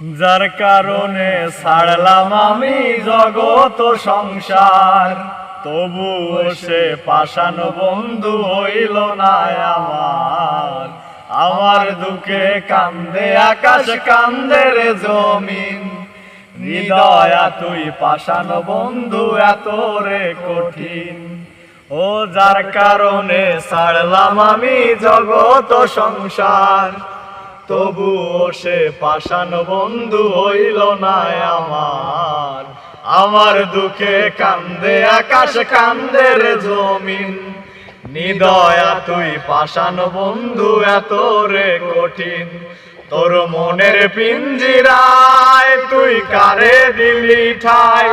যার কারণে ছাড়লাম আমি জগত সংসার। তবু সে পাষাণ বন্ধু হইল না আমার। আমার দুঃখে কান্দে, আকাশ কান্দে রে জমিন। হৃদয়া তুই পাষাণ বন্ধু, এত রে কঠিন। ও যার কারণে ছাড়লাম আমি জগত সংসার। তবুও সে পাষাণ বন্ধু হইল না আমার। আমার দুঃখে কান্দে, আকাশ কান্দে রে জমিন। নিদয়া তুই পাষাণ বন্ধু, এত রে কঠিন। তোর মনের পিঞ্জিরায় তুই কারে দিলি ঠাই?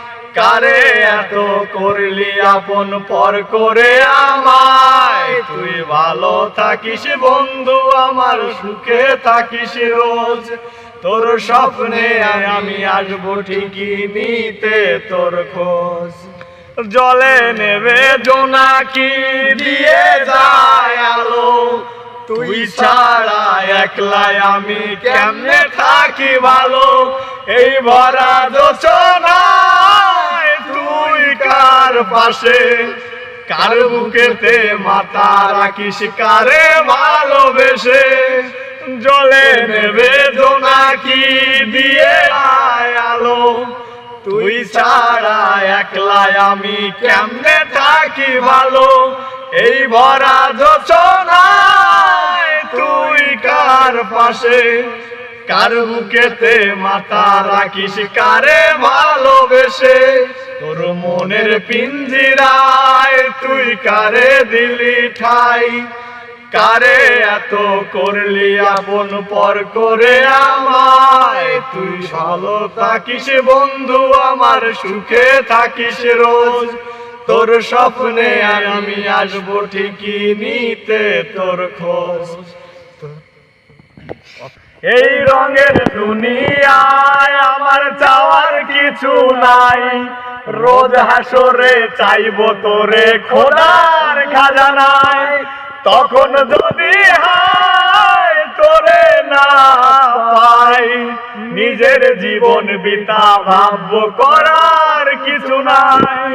কারে এত করলি আপন পর করে আমায়? তুই ভালো থাকিস বন্ধু, আমার সুখে থাকিস রোজ। তোর স্বপ্নে আমি আসব ঠিকই নিতে তোর খোঁজ। জলে নেবে জোনাকি, দিয়ে যায় আলো। তুই ছাড়া একলাই আমি কেমনে থাকি ভালো? এই ভরা তুই কার পাশে। কার বুকেতে মাথা রাখিস কারে ভালোবেসে? জলে নেবে জোনাকি দিয়ে আলো? তুই ছাড়া একলাই আমি কেমনে থাকি ভালো? এই ভরা যোচনায় তুই কার পাশে? কার বুকেতে মাথা রাখিস কারে ভালোবেসে? তোর মনের পিঞ্জিরায় তুই কারে দিলি ঠাই? কারে এত করলি আপন পর করে আমায়? তুই ভালো থাকিস বন্ধু, আমার সুখে থাকিস রোজ। তোর স্বপ্নে আমি আসব ঠিকই নিতে তোর খোঁজ। এই রঙের দুনিয়ায় আমার চাওয়ার কিছু নাই। রোজ হাসরে চাইব তোরে খোদার খাজানায়। তখন যদি হায় তোরে না পাই, নিজের জীবন বিতা ভাব্য করার কিছু নাই।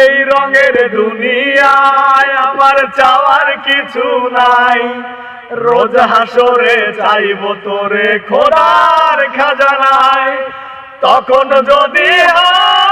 এই রঙের দুনিয়ায় আমার চাওয়ার কিছু নাই। রোজ হাসরে চাইব তোরে খোদার খাজানায়। তখন যদি হায়